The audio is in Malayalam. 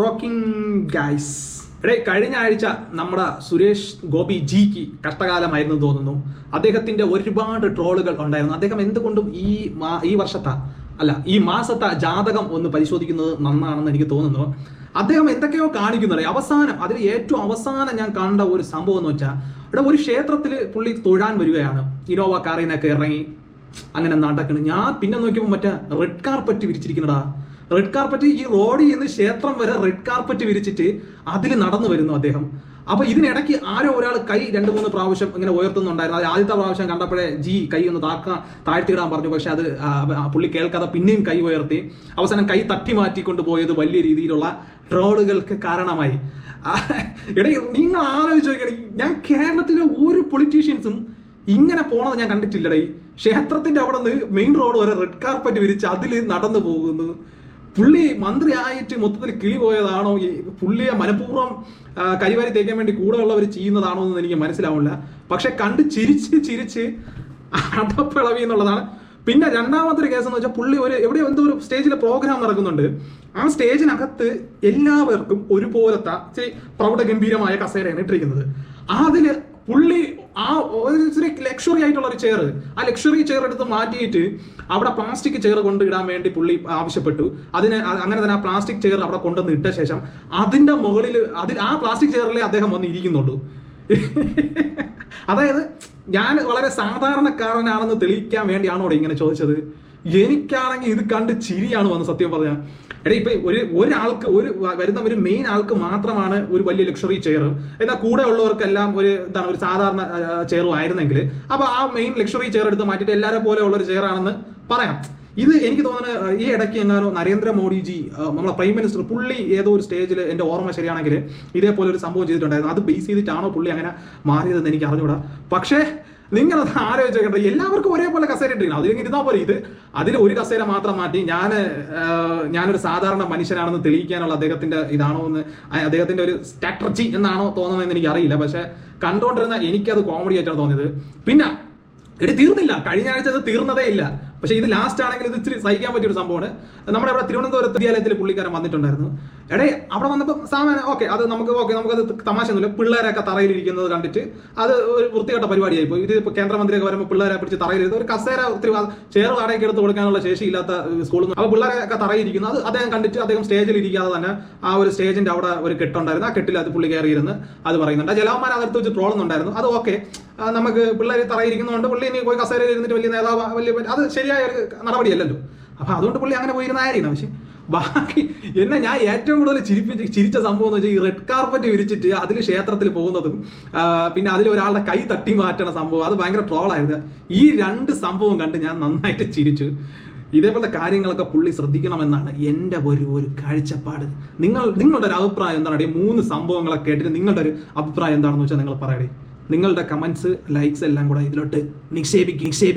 റോക്കിംഗ് ഗൈസ് എടേ കഴിഞ്ഞ ആഴ്ച നമ്മുടെ സുരേഷ് ഗോപി ജിക്ക് കഷ്ടകാലമായിരുന്നു തോന്നുന്നു. അദ്ദേഹത്തിന്റെ ഒരുപാട് ട്രോളുകൾ ഉണ്ടായിരുന്നു. അദ്ദേഹം എന്തുകൊണ്ടും ഈ ഈ വർഷത്തെ അല്ല ഈ മാസത്തെ ജാതകം ഒന്ന് പരിശോധിക്കുന്നത് നന്നാണെന്ന് എനിക്ക് തോന്നുന്നു. അദ്ദേഹം എന്തൊക്കെയോ കാണിക്കുന്നത് അവസാനം അതിൽ ഏറ്റവും അവസാനം ഞാൻ കണ്ട ഒരു സംഭവം എന്ന് വെച്ചാൽ ഇവിടെ ഒരു ക്ഷേത്രത്തിൽ പുള്ളി തൊഴാൻ വരികയാണ്. ഇനോവ കാറിനൊക്കെ ഇറങ്ങി അങ്ങനെ നടക്കണം ഞാൻ പിന്നെ നോക്കിയപ്പോൾ മറ്റേ റെഡ് കാർപ്പറ്റ് വിരിച്ചിരിക്കുന്നടാ റെഡ് കാർപ്പറ്റ് ഈ റോഡിൽ നിന്ന് ക്ഷേത്രം വരെ റെഡ് കാർപ്പറ്റ് വിരിച്ചിട്ട് അതിൽ നടന്നു വരുന്നു അദ്ദേഹം. അപ്പൊ ഇതിനിടയ്ക്ക് ആരോ ഒരാൾ കൈ രണ്ട് മൂന്ന് പ്രാവശ്യം ഇങ്ങനെ ഉയർത്തുന്നുണ്ടായിരുന്നു. അത് ആദ്യത്തെ പ്രാവശ്യം കണ്ടപ്പോഴേ ജി കൈ ഒന്ന് താക്കാൻ താഴ്ത്തിയിടാൻ പറഞ്ഞു. പക്ഷെ അത് പുള്ളി കേൾക്കാതെ പിന്നെയും കൈ ഉയർത്തി. അവസാനം കൈ തട്ടി മാറ്റിക്കൊണ്ട് പോയത് വലിയ രീതിയിലുള്ള ട്രോളുകൾക്ക് കാരണമായി. ഇടയിൽ നിങ്ങൾ ആലോചിച്ച് നോക്കിയാൽ ഞാൻ കേരളത്തിലെ ഒരു പൊളിറ്റീഷ്യൻസും ഇങ്ങനെ പോണത് ഞാൻ കണ്ടിട്ടില്ലടേ. ക്ഷേത്രത്തിന്റെ അവിടെ നിന്ന് മെയിൻ റോഡ് വരെ റെഡ് കാർപ്പറ്റ് വിരിച്ച് അതിൽ നടന്നു പോകുന്നു. പുള്ളി മന്ത്രി ആയിട്ട് മൊത്തത്തിൽ കിളി പോയതാണോ? ഈ പുള്ളിയെ മനഃപൂർവം കരിവാരി തേക്കാൻ വേണ്ടി കൂടെ ഉള്ളവർ ചെയ്യുന്നതാണോ എന്ന് എനിക്ക് മനസ്സിലാവില്ല. പക്ഷെ കണ്ട് ചിരിച്ച് ചിരിച്ച് അടപ്പിളവി എന്നുള്ളതാണ്. പിന്നെ രണ്ടാമത്തെ കേസ് എന്ന് വെച്ചാൽ പുള്ളി ഒരു എവിടെ എന്തോ ഒരു സ്റ്റേജിൽ പ്രോഗ്രാം നടക്കുന്നുണ്ട്. ആ സ്റ്റേജിനകത്ത് എല്ലാവർക്കും ഒരുപോലത്തെ ഇച്ചിരി പ്രൗഢഗംഭീരമായ കസേരയാണ് ഇട്ടിരിക്കുന്നത്. അതിൽ പുള്ളി ആ ഒരു ലക്ഷറി ആയിട്ടുള്ള ഒരു ചെയർ ആ ലക്ഷറി ചെയർ എടുത്ത് മാറ്റിയിട്ട് അവിടെ പ്ലാസ്റ്റിക് ചെയർ കൊണ്ട് ഇടാൻ വേണ്ടി പുള്ളി ആവശ്യപ്പെട്ടു. അതിന് അങ്ങനെ തന്നെ ആ പ്ലാസ്റ്റിക് ചെയർ അവിടെ കൊണ്ടുവന്ന് ഇട്ട ശേഷം അതിന്റെ മുകളിൽ അതിൽ ആ പ്ലാസ്റ്റിക് ചെയറിലെ അദ്ദേഹം വന്ന് ഇരിക്കുന്നുള്ളൂ അതായത് ഞാൻ വളരെ സാധാരണക്കാരനാണെന്ന് തെളിയിക്കാൻ വേണ്ടിയാണോ ഇങ്ങനെ ചോദിച്ചത്? എനിക്കാണെങ്കിൽ ഇത് കണ്ട് ചിരിയാണ് വന്ന് സത്യം പറഞ്ഞാൽ എടാ ഇപ്പൊ ഒരു ഒരാൾക്ക് ഒരു വരുന്ന ഒരു മെയിൻ ആൾക്ക് മാത്രമാണ് ഒരു വലിയ ലക്ഷറി ചെയർ എന്നാൽ കൂടെ ഉള്ളവർക്കെല്ലാം ഒരു എന്താണ് ഒരു സാധാരണ ചെയറും ആയിരുന്നെങ്കിൽ. അപ്പൊ ആ മെയിൻ ലക്ഷറി ചെയർ എടുത്ത് മാറ്റിയിട്ട് എല്ലാരെ പോലെ ഉള്ള ഒരു ചെയർ ആണെന്ന് പറയാം. ഇത് എനിക്ക് തോന്നുന്നത് ഈ ഇടയ്ക്ക് എങ്ങാനോ നരേന്ദ്രമോദിജി നമ്മളെ പ്രൈം മിനിസ്റ്റർ പുള്ളി ഏതോ ഒരു സ്റ്റേജിൽ എന്റെ ഓർമ്മ ശരിയാണെങ്കിൽ ഇതേപോലെ ഒരു സംഭവം ചെയ്തിട്ടുണ്ടായിരുന്നു. അത് ബേസ് ചെയ്തിട്ടാണോ പുള്ളി അങ്ങനെ മാറിയതെന്ന് എനിക്ക് അറിഞ്ഞൂടാ. പക്ഷേ നിങ്ങൾ അത് ആലോചിച്ച് നോക്കട്ടെ എല്ലാവർക്കും ഒരേപോലെ കസേര ഇട്ടിരിക്കണം. അതിൽ ഇരുന്നാൽ പോലെ ഇത്. അതിൽ ഒരു കസേര മാത്രം മാറ്റി ഞാൻ ഞാനൊരു സാധാരണ മനുഷ്യനാണെന്ന് തെളിയിക്കാനുള്ള അദ്ദേഹത്തിന്റെ ഇതാണോ എന്ന് അദ്ദേഹത്തിന്റെ ഒരു സ്ട്രാറ്റജി എന്നാണോ തോന്നുന്നതെന്ന് എനിക്ക് അറിയില്ല പക്ഷെ കണ്ടുകൊണ്ടിരുന്ന എനിക്കത് കോമഡി ആയിട്ടാണ് തോന്നിയത്. പിന്നെ ഇത് തീർന്നില്ല. കഴിഞ്ഞ ആഴ്ച അത് തീർന്നതേ ഇല്ല. പക്ഷെ ഇത് ലാസ്റ്റ് ആണെങ്കിൽ ഇത് ഇച്ചിരി സഹിക്കാൻ പറ്റിയ ഒരു സംഭവമാണ്. നമ്മുടെ ഇവിടെ തിരുവനന്തപുരത്ത് വിദ്യാലയത്തിൽ പുള്ളിക്കാരൻ വന്നിട്ടുണ്ടായിരുന്നു. എടേ അവിടെ വന്നപ്പോൾ സാമാന ഓക്കെ അത് നമുക്ക് ഓക്കെ നമുക്കത് തമാശ ഒന്നുമില്ല. പിള്ളേരൊക്കെ തറയിലിരിക്കുന്നത് കണ്ടിട്ട് അത് ഒരു വൃത്തികെട്ട പരിപാടിയായി പോയി. ഇത് കേന്ദ്രമന്ത്രിയൊക്കെ വരുമ്പോൾ പിള്ളേരെ പിടിച്ച് തറയിലിരുന്ന് ഒരു കസേര ഒത്തിരി ചെയർ വാടകയ്ക്ക് എടുത്ത് കൊടുക്കാനുള്ള ശേഷിയില്ലാത്ത സ്കൂളിൽ അപ്പോൾ പിള്ളേരൊക്കെ തറയിരിക്കുന്നു അത് അദ്ദേഹം കണ്ടിട്ട് അദ്ദേഹം സ്റ്റേജിൽ ഇരിക്കാതെ തന്നെ ആ ഒരു സ്റ്റേജിന്റെ അവിടെ ഒരു കെട്ടുണ്ടായിരുന്നു. ആ കെട്ടിൽ അത് പുള്ളി കയറിയിരുന്ന് അത് പറയുന്നുണ്ട്. ആ ജലവന്മാർ അതെടുത്ത് വെച്ച് ട്രോളുന്നുണ്ടായിരുന്നു അത് ഓക്കെ നമുക്ക് പിള്ളേർ തറയിരിക്കുന്നതുകൊണ്ട് പുള്ളി ഇനി പോയി കസേരയിൽ ഇരുന്നിട്ട് വലിയ നേതാവ് വലിയ അത് ശരിയായ ഒരു നടപടിയല്ലല്ലോ. അപ്പൊ അതുകൊണ്ട് പുള്ളി അങ്ങനെ പോയിരുന്നായിരിക്കണം പക്ഷെ ബാക്കി എന്നെ ഞാൻ ഏറ്റവും കൂടുതൽ ചിരിപ്പിച്ച് ചിരിച്ച സംഭവം എന്ന് വെച്ചാൽ ഈ റെഡ് കാർപ്പറ്റ് വിരിച്ചിട്ട് അതിൽ ക്ഷേത്രത്തിൽ പോകുന്നതും പിന്നെ അതിൽ ഒരാളുടെ കൈ തട്ടി മാറ്റണ സംഭവം അത് ഭയങ്കര ട്രോളായിരുന്നു ഈ രണ്ട് സംഭവം കണ്ട് ഞാൻ നന്നായിട്ട് ചിരിച്ചു. ഇതേപോലത്തെ കാര്യങ്ങളൊക്കെ പുള്ളി ശ്രദ്ധിക്കണമെന്നാണ് എന്റെ ഒരു ഒരു കാഴ്ചപ്പാട്. നിങ്ങൾ നിങ്ങളുടെ ഒരു അഭിപ്രായം എന്താണ്? ഈ മൂന്ന് സംഭവങ്ങളൊക്കെ കേട്ടിട്ട് നിങ്ങളുടെ ഒരു അഭിപ്രായം എന്താണെന്ന് വെച്ചാൽ നിങ്ങൾ പറയണേ നിങ്ങളുടെ കമന്റ്സ് ലൈക്സ് എല്ലാം കൂടെ ഇതിലോട്ട് നിക്ഷേപിക്കും നിക്ഷേപിക്കും.